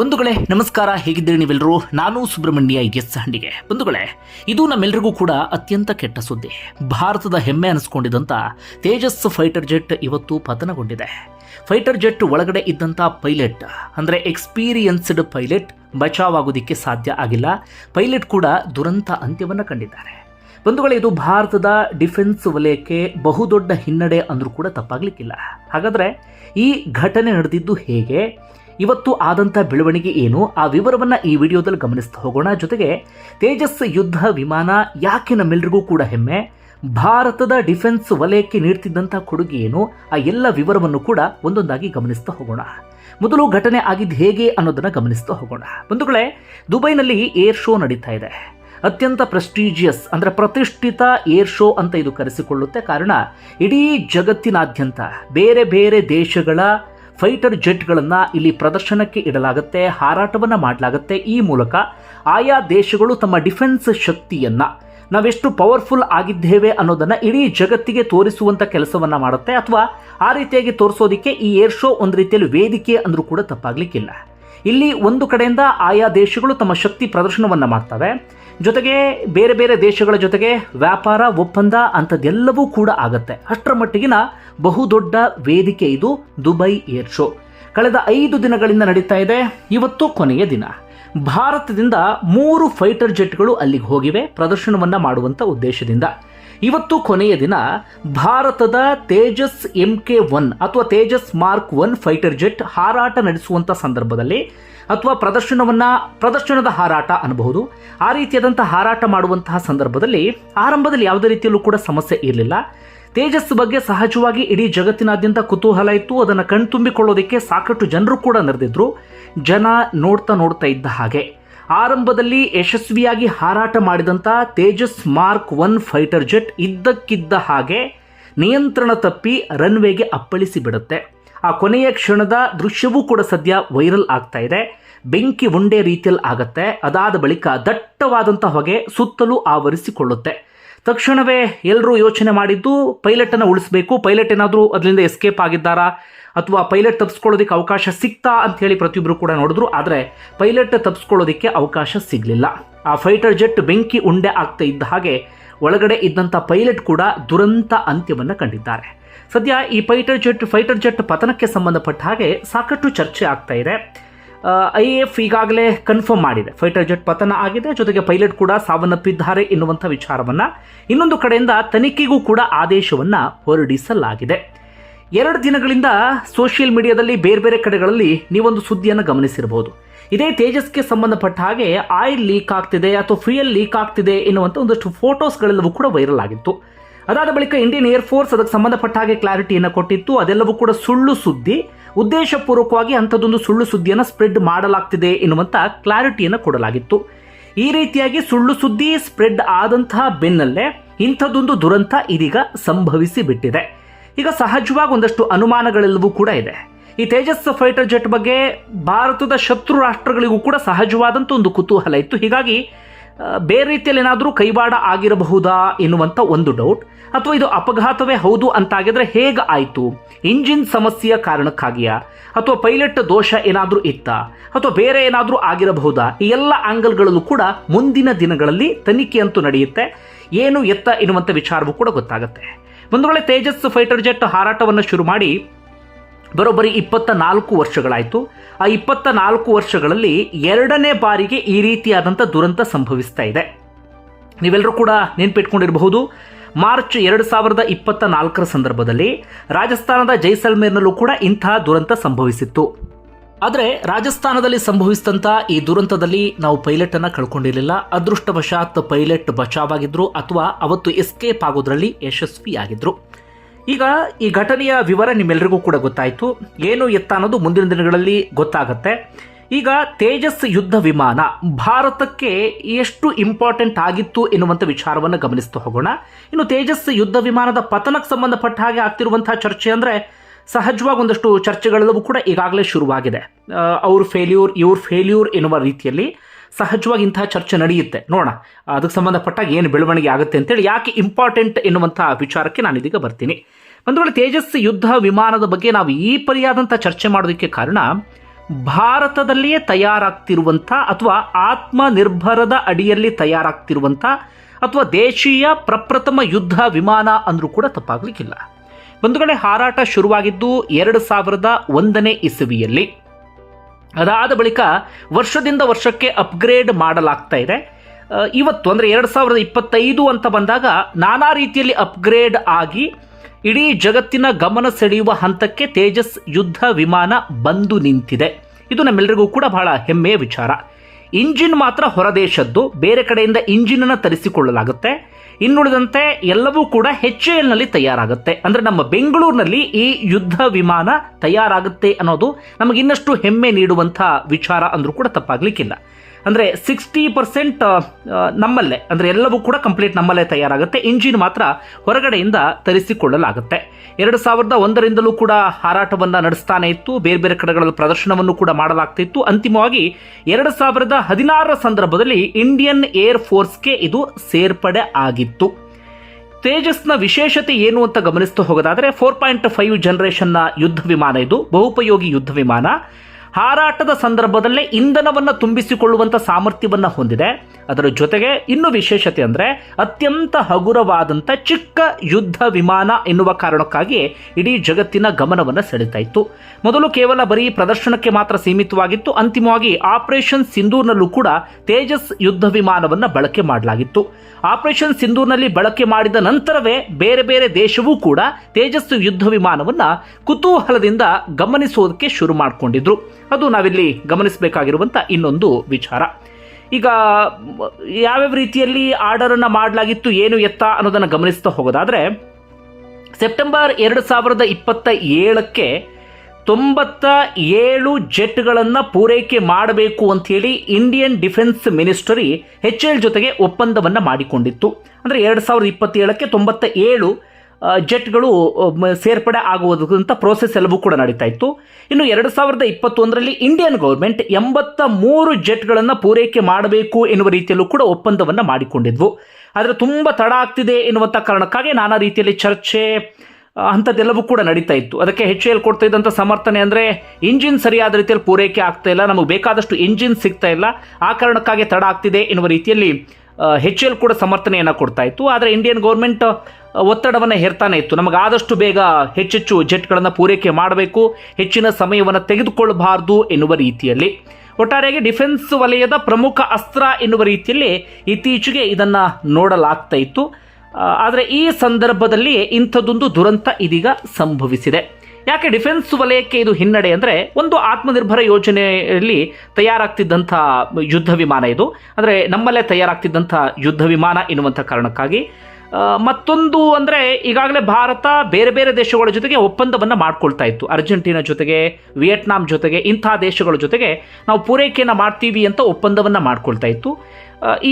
ಬಂಧುಗಳೇ, ನಮಸ್ಕಾರ. ಹೇಗಿದ್ದೀರಿ ನೀವೆಲ್ಲರೂ? ನಾನು ಸುಬ್ರಹ್ಮಣ್ಯ ಎಸ್ ಹಂಡಿಗೆ. ಬಂಧುಗಳೇ, ಇದು ನಮ್ಮೆಲ್ಲರಿಗೂ ಕೂಡ ಅತ್ಯಂತ ಕೆಟ್ಟ ಸುದ್ದಿ. ಭಾರತದ ಹೆಮ್ಮೆ ಅನಿಸ್ಕೊಂಡಿದ್ದಂಥ ತೇಜಸ್ ಫೈಟರ್ ಜೆಟ್ ಇವತ್ತು ಪತನಗೊಂಡಿದೆ. ಫೈಟರ್ ಜೆಟ್ ಒಳಗಡೆ ಇದ್ದಂಥ ಪೈಲಟ್, ಅಂದರೆ ಎಕ್ಸ್ಪೀರಿಯನ್ಸ್ಡ್ ಪೈಲಟ್, ಬಚಾವಾಗೋದಿಕ್ಕೆ ಸಾಧ್ಯ ಆಗಿಲ್ಲ. ಪೈಲಟ್ ಕೂಡ ದುರಂತ ಅಂತ್ಯವನ್ನು ಕಂಡಿದ್ದಾರೆ. ಬಂಧುಗಳೇ, ಇದು ಭಾರತದ ಡಿಫೆನ್ಸ್ ವಲಯಕ್ಕೆ ಬಹುದೊಡ್ಡ ಹಿನ್ನಡೆ ಅಂದರೂ ಕೂಡ ತಪ್ಪಾಗಲಿಕ್ಕಿಲ್ಲ. ಹಾಗಾದರೆ ಈ ಘಟನೆ ನಡೆದಿದ್ದು ಹೇಗೆ? ಇವತ್ತು ಆದಂಥ ಬೆಳವಣಿಗೆ ಏನು? ಆ ವಿವರವನ್ನು ಈ ವಿಡಿಯೋದಲ್ಲಿ ಗಮನಿಸ್ತಾ ಹೋಗೋಣ. ಜೊತೆಗೆ ತೇಜಸ್ ಯುದ್ಧ ವಿಮಾನ ಯಾಕೆ ನಮ್ಮೆಲ್ಲರಿಗೂ ಕೂಡ ಹೆಮ್ಮೆ? ಭಾರತದ ಡಿಫೆನ್ಸ್ ವಲಯಕ್ಕೆ ನೀಡ್ತಿದ್ದಂಥ ಕೊಡುಗೆ ಏನು? ಆ ಎಲ್ಲ ವಿವರವನ್ನು ಕೂಡ ಒಂದೊಂದಾಗಿ ಗಮನಿಸ್ತಾ ಹೋಗೋಣ. ಮೊದಲು ಘಟನೆ ಆಗಿದ್ದು ಹೇಗೆ ಅನ್ನೋದನ್ನು ಗಮನಿಸ್ತಾ ಹೋಗೋಣ. ಬಂಧುಗಳೇ, ದುಬೈನಲ್ಲಿ ಏರ್ ಶೋ ನಡೀತಾ ಇದೆ. ಅತ್ಯಂತ ಪ್ರೆಸ್ಟೀಜಿಯಸ್ ಅಂದರೆ ಪ್ರತಿಷ್ಠಿತ ಏರ್ ಶೋ ಅಂತ ಇದು ಕರೆಸಿಕೊಳ್ಳುತ್ತೆ. ಕಾರಣ, ಇಡೀ ಜಗತ್ತಿನಾದ್ಯಂತ ಬೇರೆ ಬೇರೆ ದೇಶಗಳ ಫೈಟರ್ ಜೆಟ್ಗಳನ್ನು ಇಲ್ಲಿ ಪ್ರದರ್ಶನಕ್ಕೆ ಇಡಲಾಗುತ್ತೆ, ಹಾರಾಟವನ್ನು ಮಾಡಲಾಗುತ್ತೆ. ಈ ಮೂಲಕ ಆಯಾ ದೇಶಗಳು ತಮ್ಮ ಡಿಫೆನ್ಸ್ ಶಕ್ತಿಯನ್ನು ನಾವೆಷ್ಟು ಪವರ್ಫುಲ್ ಆಗಿದ್ದೇವೆ ಅನ್ನೋದನ್ನು ಇಡೀ ಜಗತ್ತಿಗೆ ತೋರಿಸುವಂಥ ಕೆಲಸವನ್ನು ಮಾಡುತ್ತೆ. ಅಥವಾ ಆ ರೀತಿಯಾಗಿ ತೋರಿಸೋದಕ್ಕೆ ಈ ಏರ್ ಶೋ ಒಂದು ರೀತಿಯಲ್ಲಿ ವೇದಿಕೆ ಅಂದರೂ ಕೂಡ ತಪ್ಪಾಗಲಿಕ್ಕಿಲ್ಲ. ಇಲ್ಲಿ ಒಂದು ಕಡೆಯಿಂದ ಆಯಾ ದೇಶಗಳು ತಮ್ಮ ಶಕ್ತಿ ಪ್ರದರ್ಶನವನ್ನು ಮಾಡ್ತವೆ. ಜೊತೆಗೆ ಬೇರೆ ಬೇರೆ ದೇಶಗಳ ಜೊತೆಗೆ ವ್ಯಾಪಾರ, ಒಪ್ಪಂದ ಅಂಥದ್ದೆಲ್ಲವೂ ಕೂಡ ಆಗುತ್ತೆ. ಅಷ್ಟರ ಮಟ್ಟಿಗಿನ ಬಹುದೊಡ್ಡ ವೇದಿಕೆ ಇದು ದುಬೈ ಏರ್ ಶೋ. ಕಳೆದ ಐದು ದಿನಗಳಿಂದ ನಡೀತಾ ಇದೆ. ಇವತ್ತು ಕೊನೆಯ ದಿನ. ಭಾರತದಿಂದ ಮೂರು ಫೈಟರ್ ಜೆಟ್ಗಳು ಅಲ್ಲಿಗೆ ಹೋಗಿವೆ. ಪ್ರದರ್ಶನವನ್ನು ಮಾಡುವಂಥ ಉದ್ದೇಶದಿಂದ. ಇವತ್ತು ಕೊನೆಯ ದಿನ ಭಾರತದ ತೇಜಸ್ ಎಂ ಕೆ ಒನ್ ಅಥವಾ Tejas mark one fighter jet ಹಾರಾಟ ನಡೆಸುವಂಥ ಸಂದರ್ಭದಲ್ಲಿ ಅಥವಾ ಪ್ರದರ್ಶನವನ್ನ, ಪ್ರದರ್ಶನದ ಹಾರಾಟ ಅನ್ನಬಹುದು. ಆ ರೀತಿಯಾದಂಥ ಹಾರಾಟ ಮಾಡುವಂತಹ ಸಂದರ್ಭದಲ್ಲಿ ಆರಂಭದಲ್ಲಿ ಯಾವುದೇ ರೀತಿಯಲ್ಲೂ ಕೂಡ ಸಮಸ್ಯೆ ಇರಲಿಲ್ಲ. ತೇಜಸ್ ಬಗ್ಗೆ ಸಹಜವಾಗಿ ಇಡೀ ಜಗತ್ತಿನಾದ್ಯಂತ ಕುತೂಹಲ ಇತ್ತು. ಅದನ್ನು ಕಣ್ತುಂಬಿಕೊಳ್ಳೋದಕ್ಕೆ ಸಾಕಷ್ಟು ಜನರು ಕೂಡ ನಡೆದಿದ್ರು. ಜನ ನೋಡ್ತಾ ನೋಡ್ತಾ ಇದ್ದ ಹಾಗೆ. ಆರಂಭದಲ್ಲಿ ಯಶಸ್ವಿಯಾಗಿ ಹಾರಾಟ ಮಾಡಿದಂಥ Tejas mark one fighter jet ಇದ್ದಕ್ಕಿದ್ದ ಹಾಗೆ ನಿಯಂತ್ರಣ ತಪ್ಪಿ ರನ್ವೇಗೆ ಅಪ್ಪಳಿಸಿ ಬಿಡುತ್ತೆ. ಆ ಕೊನೆಯ ಕ್ಷಣದ ದೃಶ್ಯವೂ ಕೂಡ ಸದ್ಯ ವೈರಲ್ ಆಗ್ತಾ ಇದೆ. ಬೆಂಕಿ ಉಂಡೆ ರೀತಿಯಲ್ಲಿ ಆಗತ್ತೆ. ಅದಾದ ಬಳಿಕ ದಟ್ಟವಾದಂಥ ಹೊಗೆ ಸುತ್ತಲೂ ಆವರಿಸಿಕೊಳ್ಳುತ್ತೆ. ತಕ್ಷಣವೇ ಎಲ್ಲರೂ ಯೋಚನೆ ಮಾಡಿದ್ದು ಪೈಲಟನ್ನು ಉಳಿಸಬೇಕು. ಪೈಲಟ್ ಏನಾದರೂ ಅದರಿಂದ ಎಸ್ಕೇಪ್ ಆಗಿದ್ದಾರಾ? ಅಥವಾ ಪೈಲಟ್ ತಪ್ಪಿಸ್ಕೊಳ್ಳೋದಕ್ಕೆ ಅವಕಾಶ ಸಿಗ್ತಾ ಅಂತ ಹೇಳಿ ಪ್ರತಿಯೊಬ್ಬರು ಕೂಡ ನೋಡಿದ್ರು, ಆದರೆ ಪೈಲಟ್ ತಪ್ಪಿಸ್ಕೊಳ್ಳೋದಕ್ಕೆ ಅವಕಾಶ ಸಿಗಲಿಲ್ಲ. ಆ ಫೈಟರ್ ಜೆಟ್ ಬೆಂಕಿ ಉಂಡೆ ಆಗ್ತಾ ಇದ್ದ ಹಾಗೆ ಒಳಗಡೆ ಇದ್ದಂಥ ಪೈಲಟ್ ಕೂಡ ದುರಂತ ಅಂತ್ಯವನ್ನು ಕಂಡಿದ್ದಾರೆ. ಸದ್ಯ ಈ ಫೈಟರ್ ಜೆಟ್ ಫೈಟರ್ ಜೆಟ್ ಪತನಕ್ಕೆ ಸಂಬಂಧಪಟ್ಟ ಹಾಗೆ ಸಾಕಷ್ಟು ಚರ್ಚೆ ಆಗ್ತಾ ಇದೆ. ಐ ಎಫ್ ಈಗಾಗಲೇ ಕನ್ಫರ್ಮ್ ಮಾಡಿದೆ. ಫೈಟರ್ ಜೆಟ್ ಪತನ ಆಗಿದೆ, ಜೊತೆಗೆ ಪೈಲಟ್ ಕೂಡ ಸಾವನ್ನಪ್ಪಿದ್ದಾರೆ ಎನ್ನುವಂಥ ವಿಚಾರವನ್ನು ಇನ್ನೊಂದು ಕಡೆಯಿಂದ ತನಿಖೆಗೂ ಕೂಡ ಆದೇಶವನ್ನು ಹೊರಡಿಸಲಾಗಿದೆ. ಎರಡು ದಿನಗಳಿಂದ ಸೋಷಿಯಲ್ ಮೀಡಿಯಾದಲ್ಲಿ ಬೇರೆ ಬೇರೆ ಕಡೆಗಳಲ್ಲಿ ನೀವೊಂದು ಸುದ್ದಿಯನ್ನು ಗಮನಿಸಿರಬಹುದು. ಇದೇ ತೇಜಸ್ಗೆ ಸಂಬಂಧಪಟ್ಟ ಹಾಗೆ ಆಯಿಲ್ ಲೀಕ್ ಆಗ್ತಿದೆ ಅಥವಾ ಫ್ಯೂಯಲ್ ಲೀಕ್ ಆಗ್ತಿದೆ ಎನ್ನುವಂಥ ಒಂದಷ್ಟು ಫೋಟೋಸ್ಗಳೆಲ್ಲವೂ ಕೂಡ ವೈರಲ್ ಆಗಿತ್ತು. ಅದಾದ ಬಳಿಕ ಇಂಡಿಯನ್ ಏರ್ ಫೋರ್ಸ್ ಅದಕ್ಕೆ ಸಂಬಂಧಪಟ್ಟ ಹಾಗೆ ಕ್ಲಾರಿಟಿಯನ್ನು ಕೊಟ್ಟಿತ್ತು. ಅದೆಲ್ಲವೂ ಕೂಡ ಸುಳ್ಳು ಸುದ್ದಿ. ಉದ್ದೇಶಪೂರ್ವಕವಾಗಿ ಅಂಥದ್ದೊಂದು ಸುಳ್ಳು ಸುದ್ದಿಯನ್ನು ಸ್ಪ್ರೆಡ್ ಮಾಡಲಾಗ್ತಿದೆ ಎನ್ನುವಂಥ ಕ್ಲಾರಿಟಿಯನ್ನು ಕೊಡಲಾಗಿತ್ತು. ಈ ರೀತಿಯಾಗಿ ಸುಳ್ಳು ಸುದ್ದಿ ಸ್ಪ್ರೆಡ್ ಆದಂತಹ ಬೆನ್ನಲ್ಲೇ ಇಂಥದ್ದೊಂದು ದುರಂತ ಇದೀಗ ಸಂಭವಿಸಿ ಬಿಟ್ಟಿದೆ. ಈಗ ಸಹಜವಾಗಿ ಒಂದಷ್ಟು ಅನುಮಾನಗಳೆಲ್ಲವೂ ಕೂಡ ಇದೆ. ಈ ತೇಜಸ್ ಫೈಟರ್ ಜೆಟ್ ಬಗ್ಗೆ ಭಾರತದ ಶತ್ರು ರಾಷ್ಟ್ರಗಳಿಗೂ ಕೂಡ ಸಹಜವಾದಂಥ ಒಂದು ಕುತೂಹಲ ಇತ್ತು. ಹೀಗಾಗಿ ಬೇರೆ ರೀತಿಯಲ್ಲಿ ಏನಾದರೂ ಕೈವಾಡ ಆಗಿರಬಹುದಾ ಎನ್ನುವಂಥ ಒಂದು ಡೌಟ್ ಅಥವಾ ಇದು ಅಪಘಾತವೇ ಹೌದು ಅಂತಾಗಿದ್ರೆ ಹೇಗೆ ಆಯಿತು? ಇಂಜಿನ್ ಸಮಸ್ಯೆಯ ಕಾರಣಕ್ಕಾಗಿಯಾ? ಅಥವಾ ಪೈಲಟ್ ದೋಷ ಏನಾದರೂ ಇತ್ತಾ? ಅಥವಾ ಬೇರೆ ಏನಾದರೂ ಆಗಿರಬಹುದಾ? ಈ ಎಲ್ಲ ಆಂಗಲ್ಗಳಲ್ಲೂ ಕೂಡ ಮುಂದಿನ ದಿನಗಳಲ್ಲಿ ತನಿಖೆ ಅಂತೂ ನಡೆಯುತ್ತೆ. ಏನು ಎತ್ತ ಎನ್ನುವಂಥ ವಿಚಾರವೂ ಕೂಡ ಗೊತ್ತಾಗುತ್ತೆ. ಒಂದು ವೇಳೆ ತೇಜಸ್ ಫೈಟರ್ ಜೆಟ್ ಹಾರಾಟವನ್ನು ಶುರು ಮಾಡಿ, ಬರೋಬ್ಬರಿ ಇಪ್ಪತ್ತ ನಾಲ್ಕು ವರ್ಷಗಳಾಯಿತು. ಆ ಇಪ್ಪತ್ತ ನಾಲ್ಕು ವರ್ಷಗಳಲ್ಲಿ ಎರಡನೇ ಬಾರಿಗೆ ಈ ರೀತಿಯಾದಂಥ ದುರಂತ ಸಂಭವಿಸ್ತಾ ಇದೆ. ನೀವೆಲ್ಲರೂ ಕೂಡ ನೆನ್ಪಿಟ್ಕೊಂಡಿರಬಹುದು, ಮಾರ್ಚ್ ಎರಡು ಸಾವಿರದ ಇಪ್ಪತ್ತ ನಾಲ್ಕರ ಸಂದರ್ಭದಲ್ಲಿ ರಾಜಸ್ಥಾನದ ಜೈಸಲ್ಮೇರ್ನಲ್ಲೂ ಕೂಡ ಇಂತಹ ದುರಂತ ಸಂಭವಿಸಿತ್ತು. ಆದರೆ ರಾಜಸ್ಥಾನದಲ್ಲಿ ಸಂಭವಿಸಿದಂಥ ಈ ದುರಂತದಲ್ಲಿ ನಾವು ಪೈಲಟ್ ಅನ್ನ ಕಳ್ಕೊಂಡಿರಲಿಲ್ಲ. ಅದೃಷ್ಟವಶಾತ್ ಪೈಲಟ್ ಬಚಾವಾಗಿದ್ರು ಅಥವಾ ಅವತ್ತು ಎಸ್ಕೇಪ್ ಆಗೋದ್ರಲ್ಲಿ ಯಶಸ್ವಿಯಾಗಿದ್ರು. ಈಗ ಈ ಘಟನೆಯ ವಿವರ ನಿಮ್ಮೆಲ್ಲರಿಗೂ ಕೂಡ ಗೊತ್ತಾಯಿತು. ಏನು ಎತ್ತ ಅನ್ನೋದು ಮುಂದಿನ ದಿನಗಳಲ್ಲಿ ಗೊತ್ತಾಗತ್ತೆ. ಈಗ ತೇಜಸ್ ಯುದ್ಧ ವಿಮಾನ ಭಾರತಕ್ಕೆ ಎಷ್ಟು ಇಂಪಾರ್ಟೆಂಟ್ ಆಗಿತ್ತು ಎನ್ನುವಂಥ ವಿಚಾರವನ್ನು ಗಮನಿಸ್ತಾ ಹೋಗೋಣ. ಇನ್ನು ತೇಜಸ್ ಯುದ್ಧ ವಿಮಾನದ ಪತನಕ್ಕೆ ಸಂಬಂಧಪಟ್ಟ ಹಾಗೆ ಆಗ್ತಿರುವಂತಹ ಚರ್ಚೆ ಅಂದರೆ ಸಹಜವಾಗಿ ಒಂದಷ್ಟು ಚರ್ಚೆಗಳೆಲ್ಲವೂ ಕೂಡ ಈಗಾಗಲೇ ಶುರುವಾಗಿದೆ. ಅವ್ರ ಫೇಲ್ಯೂರ್ ಇವ್ರ ಫೇಲ್ಯೂರ್ ಎನ್ನುವ ರೀತಿಯಲ್ಲಿ ಸಹಜವಾಗಿ ಇಂತಹ ಚರ್ಚೆ ನಡೆಯುತ್ತೆ. ನೋಡೋಣ, ಅದಕ್ಕೆ ಸಂಬಂಧಪಟ್ಟಾಗ ಏನು ಬೆಳವಣಿಗೆ ಆಗುತ್ತೆ ಅಂತೇಳಿ ಯಾಕೆ ಇಂಪಾರ್ಟೆಂಟ್ ಎನ್ನುವಂಥ ವಿಚಾರಕ್ಕೆ ನಾನು ಇದೀಗ ಬರ್ತೀನಿ. ಒಂದು ವೇಳೆ ತೇಜಸ್ ಯುದ್ಧ ವಿಮಾನದ ಬಗ್ಗೆ ನಾವು ಈ ಪರಿಯಾದಂಥ ಚರ್ಚೆ ಮಾಡೋದಕ್ಕೆ ಕಾರಣ ಭಾರತದಲ್ಲಿಯೇ ತಯಾರಾಗ್ತಿರುವಂಥ ಅಥವಾ ಆತ್ಮನಿರ್ಭರದ ಅಡಿಯಲ್ಲಿ ತಯಾರಾಗ್ತಿರುವಂಥ ಅಥವಾ ದೇಶೀಯ ಪ್ರಪ್ರಥಮ ಯುದ್ಧ ವಿಮಾನ ಅಂದರೂ ಕೂಡ ತಪ್ಪಾಗಲಿಕ್ಕಿಲ್ಲ. ಬಂಧುಗಳೇ ಹಾರಾಟ ಶುರುವಾಗಿದ್ದು ಎರಡು ಸಾವಿರದ ಒಂದನೇ ಇಸವಿಯಲ್ಲಿ. ಅದಾದ ಬಳಿಕ ವರ್ಷದಿಂದ ವರ್ಷಕ್ಕೆ ಅಪ್ಗ್ರೇಡ್ ಮಾಡಲಾಗ್ತಾ ಇದೆ. ಇವತ್ತು ಅಂದರೆ ಎರಡು ಸಾವಿರದ ಇಪ್ಪತ್ತೈದು ಅಂತ ಬಂದಾಗ ನಾನಾ ರೀತಿಯಲ್ಲಿ ಅಪ್ಗ್ರೇಡ್ ಆಗಿ ಇಡೀ ಜಗತ್ತಿನ ಗಮನ ಸೆಳೆಯುವ ಹಂತಕ್ಕೆ ತೇಜಸ್ ಯುದ್ಧ ವಿಮಾನ ಬಂದು ನಿಂತಿದೆ. ಇದು ನಮ್ಮೆಲ್ಲರಿಗೂ ಕೂಡ ಬಹಳ ಹೆಮ್ಮೆಯ ವಿಚಾರ. ಇಂಜಿನ್ ಮಾತ್ರ ಹೊರದೇಶದ್ದು, ಬೇರೆ ಕಡೆಯಿಂದ ಇಂಜಿನನ್ನು ತರಿಸಿಕೊಳ್ಳಲಾಗುತ್ತೆ. ಇನ್ನುಳಿದಂತೆ ಎಲ್ಲವೂ ಕೂಡ ಹೆಚ್ ಎಲ್ನಲ್ಲಿ ತಯಾರಾಗುತ್ತೆ. ಅಂದರೆ ನಮ್ಮ ಬೆಂಗಳೂರಿನಲ್ಲಿ ಈ ಯುದ್ಧ ವಿಮಾನ ತಯಾರಾಗುತ್ತೆ ಅನ್ನೋದು ನಮಗೆ ಇನ್ನಷ್ಟು ಹೆಮ್ಮೆ ನೀಡುವಂಥ ವಿಚಾರ ಅಂದರೂ ಕೂಡ ತಪ್ಪಾಗಲಿಕ್ಕಿಲ್ಲ. ಅಂದರೆ ಸಿಕ್ಸ್ಟಿ ಪರ್ಸೆಂಟ್ ನಮ್ಮಲ್ಲೇ. ಅಂದರೆ ಎಲ್ಲವೂ ಕೂಡ ಕಂಪ್ಲೀಟ್ ನಮ್ಮಲ್ಲೇ ತಯಾರಾಗುತ್ತೆ. ಇಂಜಿನ್ ಮಾತ್ರ ಹೊರಗಡೆಯಿಂದ ತರಿಸಿಕೊಳ್ಳಲಾಗುತ್ತೆ. ಎರಡು ಸಾವಿರದ ಒಂದರಿಂದಲೂ ಕೂಡ ಹಾರಾಟವನ್ನು ನಡೆಸ್ತಾನೆ ಇತ್ತು. ಬೇರೆ ಬೇರೆ ಕಡೆಗಳಲ್ಲಿ ಪ್ರದರ್ಶನವನ್ನು ಕೂಡ ಮಾಡಲಾಗ್ತಿತ್ತು. ಅಂತಿಮವಾಗಿ ಎರಡು ಸಾವಿರದ ಹದಿನಾರರ ಸಂದರ್ಭದಲ್ಲಿ ಇಂಡಿಯನ್ ಏರ್ ಫೋರ್ಸ್ಗೆ ಇದು ಸೇರ್ಪಡೆ ಆಗಿತ್ತು. ತೇಜಸ್ನ ವಿಶೇಷತೆ ಏನು ಅಂತ ಗಮನಿಸ್ತಾ ಹೋಗೋದಾದರೆ ಫೋರ್ ಪಾಯಿಂಟ್ ಫೈವ್ ಜನರೇಷನ್ನ ಯುದ್ಧ ವಿಮಾನ ಇದು. ಬಹುಪಯೋಗಿ ಯುದ್ಧ ವಿಮಾನ. ಹಾರಾಟದ ಸಂದರ್ಭದಲ್ಲೇ ಇಂಧನವನ್ನು ತುಂಬಿಸಿಕೊಳ್ಳುವಂಥ ಸಾಮರ್ಥ್ಯವನ್ನು ಹೊಂದಿದೆ. ಅದರ ಜೊತೆಗೆ ಇನ್ನು ವಿಶೇಷತೆ ಅಂದರೆ ಅತ್ಯಂತ ಹಗುರವಾದಂಥ ಚಿಕ್ಕ ಯುದ್ಧ ವಿಮಾನ ಎನ್ನುವ ಕಾರಣಕ್ಕಾಗಿ ಇಡೀ ಜಗತ್ತಿನ ಗಮನವನ್ನು ಸೆಳೆತಾ ಇತ್ತು. ಮೊದಲು ಕೇವಲ ಬರೀ ಪ್ರದರ್ಶನಕ್ಕೆ ಮಾತ್ರ ಸೀಮಿತವಾಗಿತ್ತು. ಅಂತಿಮವಾಗಿ ಆಪರೇಷನ್ ಸಿಂಧೂರ್ನಲ್ಲೂ ಕೂಡ ತೇಜಸ್ ಯುದ್ಧ ವಿಮಾನವನ್ನು ಬಳಕೆ ಮಾಡಲಾಗಿತ್ತು. ಆಪರೇಷನ್ ಸಿಂಧೂರ್ನಲ್ಲಿ ಬಳಕೆ ಮಾಡಿದ ನಂತರವೇ ಬೇರೆ ಬೇರೆ ದೇಶವೂ ಕೂಡ ತೇಜಸ್ ಯುದ್ಧ ವಿಮಾನವನ್ನ ಕುತೂಹಲದಿಂದ ಗಮನಿಸೋದಕ್ಕೆ ಶುರು ಮಾಡಿಕೊಂಡಿದ್ರು. ಅದು ನಾವಿಲ್ಲಿ ಗಮನಿಸಬೇಕಾಗಿರುವಂಥ ಇನ್ನೊಂದು ವಿಚಾರ. ಈಗ, ಯಾವ್ಯಾವ ರೀತಿಯಲ್ಲಿ ಆರ್ಡರನ್ನು ಮಾಡಲಾಗಿತ್ತು, ಏನು ಎತ್ತ ಅನ್ನೋದನ್ನು ಗಮನಿಸ್ತಾ ಹೋಗೋದಾದರೆ, ಸೆಪ್ಟೆಂಬರ್ ಎರಡು ಸಾವಿರದ ಇಪ್ಪತ್ತ ಏಳಕ್ಕೆ ತೊಂಬತ್ತ ಏಳು ಜೆಟ್ಗಳನ್ನು ಪೂರೈಕೆ ಮಾಡಬೇಕು ಅಂಥೇಳಿ Indian defence ministry H L ಜೊತೆಗೆ ಒಪ್ಪಂದವನ್ನು ಮಾಡಿಕೊಂಡಿತ್ತು. ಅಂದರೆ ಎರಡು ಸಾವಿರದ ಇಪ್ಪತ್ತೇಳಕ್ಕೆ ತೊಂಬತ್ತ ಏಳು ಜೆಟ್ಗಳು ಸೇರ್ಪಡೆ ಆಗುವುದಂಥ ಪ್ರೋಸೆಸ್ ಎಲ್ಲವೂ ಕೂಡ ನಡೀತಾ ಇತ್ತು. ಇನ್ನು ಎರಡು ಸಾವಿರದ ಇಪ್ಪತ್ತೊಂದರಲ್ಲಿ ಇಂಡಿಯನ್ ಗೌರ್ಮೆಂಟ್ ಎಂಬತ್ತ ಮೂರು ಜೆಟ್ಗಳನ್ನು ಪೂರೈಕೆ ಮಾಡಬೇಕು ಎನ್ನುವ ರೀತಿಯಲ್ಲೂ ಕೂಡ ಒಪ್ಪಂದವನ್ನು ಮಾಡಿಕೊಂಡಿದ್ವು. ಆದರೆ ತುಂಬ ತಡ ಆಗ್ತಿದೆ ಎನ್ನುವಂಥ ಕಾರಣಕ್ಕಾಗಿ ನಾನಾ ರೀತಿಯಲ್ಲಿ ಚರ್ಚೆ ಅಂಥದ್ದೆಲ್ಲವೂ ಕೂಡ ನಡೀತಾ ಇತ್ತು. ಅದಕ್ಕೆ ಹೆಚ್ಚು ಎಲ್ ಕೊಡ್ತಾ ಇದ್ದಂಥ ಸಮರ್ಥನೆ ಅಂದರೆ ಇಂಜಿನ್ ಸರಿಯಾದ ರೀತಿಯಲ್ಲಿ ಪೂರೈಕೆ ಆಗ್ತಾ ಇಲ್ಲ, ನಮಗೆ ಬೇಕಾದಷ್ಟು ಇಂಜಿನ್ ಸಿಗ್ತಾ ಇಲ್ಲ. ಆ ಕಾರಣಕ್ಕಾಗಿ ತಡ ಆಗ್ತಿದೆ ಎನ್ನುವ ರೀತಿಯಲ್ಲಿ ಹೆಚ್ ಎಲ್ ಕೂಡ ಸಮರ್ಥನೆಯನ್ನು ಕೊಡ್ತಾ ಇತ್ತು. ಆದರೆ ಇಂಡಿಯನ್ ಗೌರ್ಮೆಂಟ್ ಒತ್ತಡವನ್ನು ಹೇರ್ತಾನೆ ಇತ್ತು. ನಮಗೆ ಆದಷ್ಟು ಬೇಗ ಹೆಚ್ಚೆಚ್ಚು ಜೆಟ್ಗಳನ್ನು ಪೂರೈಕೆ ಮಾಡಬೇಕು, ಹೆಚ್ಚಿನ ಸಮಯವನ್ನು ತೆಗೆದುಕೊಳ್ಳಬಾರದು ಎನ್ನುವ ರೀತಿಯಲ್ಲಿ. ಒಟ್ಟಾರೆಯಾಗಿ ಡಿಫೆನ್ಸ್ ವಲಯದ ಪ್ರಮುಖ ಅಸ್ತ್ರ ಎನ್ನುವ ರೀತಿಯಲ್ಲಿ ಇತ್ತೀಚೆಗೆ ಇದನ್ನು ನೋಡಲಾಗ್ತಾ ಇತ್ತು. ಆದರೆ ಈ ಸಂದರ್ಭದಲ್ಲಿ ಇಂಥದ್ದೊಂದು ದುರಂತ ಇದೀಗ ಸಂಭವಿಸಿದೆ. ಯಾಕೆ ಡಿಫೆನ್ಸ್ ವಲಯಕ್ಕೆ ಇದು ಹಿನ್ನಡೆ ಅಂದರೆ ಒಂದು ಆತ್ಮನಿರ್ಭರ ಯೋಜನೆಯಲ್ಲಿ ತಯಾರಾಗ್ತಿದ್ದಂಥ ಯುದ್ಧ ವಿಮಾನ ಇದು. ಅಂದರೆ ನಮ್ಮಲ್ಲೇ ತಯಾರಾಗ್ತಿದ್ದಂಥ ಯುದ್ಧ ವಿಮಾನ ಎನ್ನುವಂಥ ಕಾರಣಕ್ಕಾಗಿ ಮತ್ತೊಂದು ಅಂದರೆ ಈಗಾಗಲೇ ಭಾರತ ಬೇರೆ ಬೇರೆ ದೇಶಗಳ ಜೊತೆಗೆ ಒಪ್ಪಂದವನ್ನು ಮಾಡ್ಕೊಳ್ತಾ ಇತ್ತು. ಅರ್ಜೆಂಟೀನಾ ಜೊತೆಗೆ, ವಿಯೆಟ್ನಾಂ ಜೊತೆಗೆ, ಇಂಥ ದೇಶಗಳ ಜೊತೆಗೆ ನಾವು ಪೂರೈಕೆಯನ್ನು ಮಾಡ್ತೀವಿ ಅಂತ ಒಪ್ಪಂದವನ್ನು ಮಾಡ್ಕೊಳ್ತಾ ಇತ್ತು.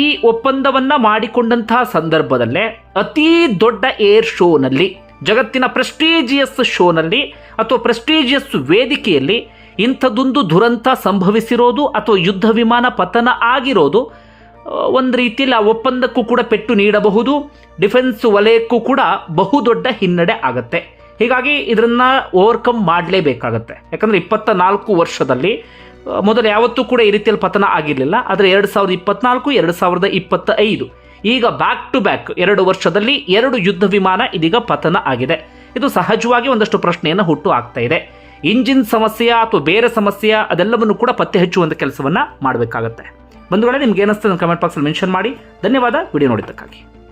ಈ ಒಪ್ಪಂದವನ್ನು ಮಾಡಿಕೊಂಡಂತಹ ಸಂದರ್ಭದಲ್ಲೇ ಅತೀ ದೊಡ್ಡ ಏರ್ ಶೋನಲ್ಲಿ ಜಗತ್ತಿನ ಪ್ರೆಸ್ಟೀಜಿಯಸ್ ಶೋನಲ್ಲಿ ಅಥವಾ ಪ್ರೆಸ್ಟೀಜಿಯಸ್ ವೇದಿಕೆಯಲ್ಲಿ ಇಂಥದ್ದೊಂದು ದುರಂತ ಸಂಭವಿಸಿರೋದು ಅಥವಾ ಯುದ್ಧ ವಿಮಾನ ಪತನ ಆಗಿರೋದು ಒಂದು ರೀತಿಯಲ್ಲಿ ಆ ಒಪ್ಪಂದಕ್ಕೂ ಕೂಡ ಪೆಟ್ಟು ನೀಡಬಹುದು, ಡಿಫೆನ್ಸ್ ವಲಯಕ್ಕೂ ಕೂಡ ಬಹುದೊಡ್ಡ ಹಿನ್ನಡೆ ಆಗುತ್ತೆ. ಹೀಗಾಗಿ ಇದನ್ನ ಓವರ್ಕಮ್ ಮಾಡಲೇಬೇಕಾಗತ್ತೆ. ಯಾಕಂದರೆ ಇಪ್ಪತ್ತ ನಾಲ್ಕು ವರ್ಷದಲ್ಲಿ ಮೊದಲು ಯಾವತ್ತೂ ಕೂಡ ಈ ರೀತಿಯಲ್ಲಿ ಪತನ ಆಗಿರಲಿಲ್ಲ, ಆದರೆ ಎರಡು ಸಾವಿರದ ಇಪ್ಪತ್ನಾಲ್ಕು, ಎರಡು ಸಾವಿರದ ಇಪ್ಪತ್ತ ಐದು ಈಗ ಬ್ಯಾಕ್ ಟು ಬ್ಯಾಕ್ ಎರಡು ವರ್ಷದಲ್ಲಿ ಎರಡು ಯುದ್ಧ ವಿಮಾನ ಇದೀಗ ಪತನ ಆಗಿದೆ. ಇದು ಸಹಜವಾಗಿ ಒಂದಷ್ಟು ಪ್ರಶ್ನೆಯನ್ನು ಹುಟ್ಟು ಆಗ್ತಾ ಇದೆ. ಇಂಜಿನ್ ಸಮಸ್ಯೆ ಅಥವಾ ಬೇರೆ ಸಮಸ್ಯೆ ಅದೆಲ್ಲವನ್ನು ಕೂಡ ಪತ್ತೆ ಹಚ್ಚುವಂಥ ಕೆಲಸವನ್ನ ಮಾಡಬೇಕಾಗತ್ತೆ. ಬಂಧುಗಳೇ, ನಿಮ್ಗೆ ಏನಿಸ್ತದೆ ಕಮೆಂಟ್ ಬಾಕ್ಸಲ್ಲಿ ಮೆನ್ಷನ್ ಮಾಡಿ. ಧನ್ಯವಾದ. ವಿಡಿಯೋ ನೋಡಿದ್ದಕ್ಕಾಗಿ.